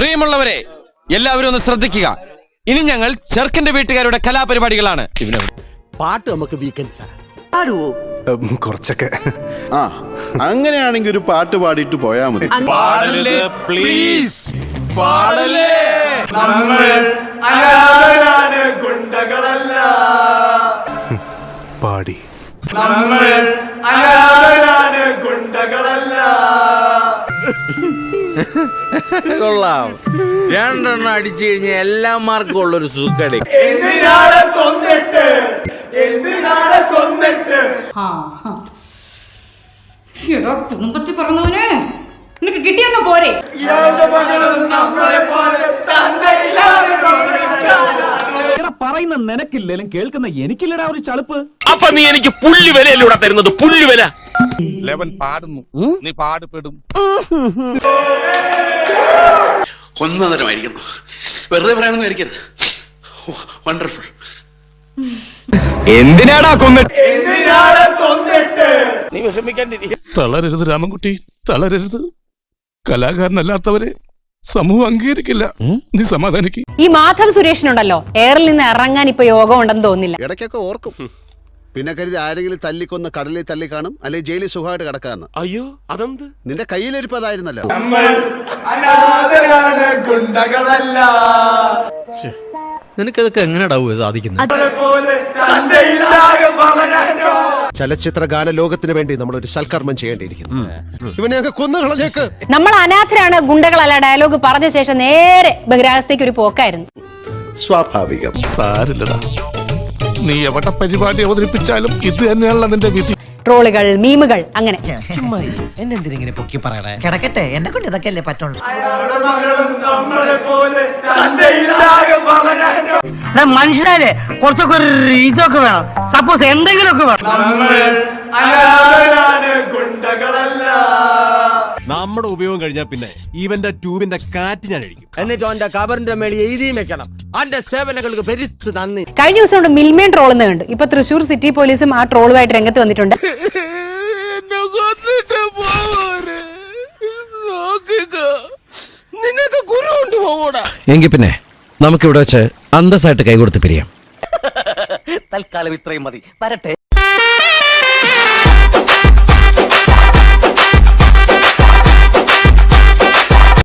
പ്രിയമുള്ളവരെ എല്ലാവരും ഒന്ന് ശ്രദ്ധിക്കുക. ഇനി ഞങ്ങൾ ചെറുക്കന്റെ വീട്ടുകാരുടെ കലാപരിപാടികളാണ്. പാട്ട് നമുക്ക് വീക്കെൻഡ്സാ കുറച്ചൊക്കെ. ആ അങ്ങനെയാണെങ്കിൽ ഒരു പാട്ട് പാടിയിട്ട് പോയാ മതി. പാടല്ലേ പ്ലീസ് പാടല്ലേ നമ്മൾ ഗുണ്ടകളല്ല. പാടി. കൊള്ളാം. രണ്ടെണ്ണം അടിച്ചു കഴിഞ്ഞാൽ എല്ലാ മാർക്കും ഉള്ളൊരു സുഖടി. എടാ കുടുംബത്തിൽ പറഞ്ഞവനെ നിനക്ക് കിട്ടിയൊന്നും പോരെ? പറയുന്ന നിനക്കില്ലേലും കേൾക്കുന്ന എനിക്കില്ലടാ ഒരു ചളുപ്പ്. അപ്പൊ നീ എനിക്ക് പുല്ല് വിലയിലൂടെ തരുന്നത്? പുല്ല് വില. ലെവൻ പാടുന്നു. നീ പാടുപെടും. ഒന്നതരമായിരിക്കുന്നു വെറുതെ പറയാനൊന്നും ആയിരിക്കരുത്. വണ്ടർഫുൾ എന്തിനാടാ കൊന്നിട്ട്? നീ വിഷമിക്കാണ്ടിരിക്കും തളരരുത് രാമൻകുട്ടി തളരരുത്. കലാകാരനല്ലാത്തവരെ സമൂഹം അംഗീകരിക്കില്ല. നീ സമാധാനിക്ക്. ഈ മാധവ് സുരേഷിനുണ്ടല്ലോ എയറിൽ നിന്ന് ഇറങ്ങാൻ ഇപ്പൊ യോഗം ഉണ്ടെന്ന് തോന്നില്ല. ഇടയ്ക്കൊക്കെ ഓർക്കും. പിന്നെ കരുതി ആരെങ്കിലും തല്ലിക്കൊന്ന് കടലിൽ തല്ലി കാണും അല്ലെങ്കിൽ ജയിലിൽ സുഖമായിട്ട് കിടക്കാന്ന്. അയ്യോ അതെന്ത്? നിന്റെ കയ്യിലിരിപ്പ് അതായിരുന്നല്ലോ. നിനക്കതൊക്കെ എങ്ങനെ സാധിക്കുന്നത്? ചലച്ചിത്ര ഗാന ലോകത്തിന് വേണ്ടി നമ്മൾ ഒരു സൽക്കർമ്മം ചെയ്യേണ്ടിയിരിക്കുന്നു. ഇവനെയൊക്കെ കൊന്നുകളഞ്ഞേക്ക്. നമ്മൾ അനാഥരാണ് ഗുണ്ടകളല്ല ഡയലോഗ് പറഞ്ഞ ശേഷം നേരെ ബഹിരാകാശത്തേക്ക് ഒരു പോക്കായിരുന്നു. സ്വാഭാവികം. സാരില്ലടാ. നീ എവിടെ പരിപാടി അവതരിപ്പിച്ചാലും ഇത് തന്നെയാണല്ലോ അതിന്റെ വിധി. ട്രോളുകൾ മീമുകൾ അങ്ങനെ. എന്നെന്തിനെ പൊക്കി പറയണേ? കിടക്കട്ടെ എന്നെ കൊണ്ട് ഇതൊക്കെ അല്ലേ പറ്റുള്ളൂ മനുഷ്യരെ കുറച്ചൊക്കെ ഒരു ഇതൊക്കെ വേണം. സപ്പോസ് എന്തെങ്കിലുമൊക്കെ വേണം. നമ്മുടെ ഉപയോഗം കഴിഞ്ഞാൽ പിന്നെ ഇവന്റെ ട്യൂബിന്റെ കാറ്റ് ഞാൻ അഴിക്കും. എന്നിട്ട് അവന്റെ കബറിന്റെ മേളിൽ എഴുതിയും വെക്കണം. സേവനങ്ങൾക്ക് പെരുത്ത് നന്ദി. കഴിഞ്ഞ ദിവസം കൊണ്ട് മിൽമേൻ എന്ന് കണ്ടു. ഇപ്പൊ തൃശൂർ സിറ്റി പോലീസും ആ ട്രോളുമായിട്ട് രംഗത്ത് വന്നിട്ടുണ്ട്. നിനക്ക് കൊണ്ടുപോകൂടാ. എങ്കിൽ പിന്നെ നമുക്കിവിടെ വെച്ച് അന്തസ്സായിട്ട് കൈകൊടുത്ത് പിരിയാം. തൽക്കാലം ഇത്രയും മതി. വരട്ടെ.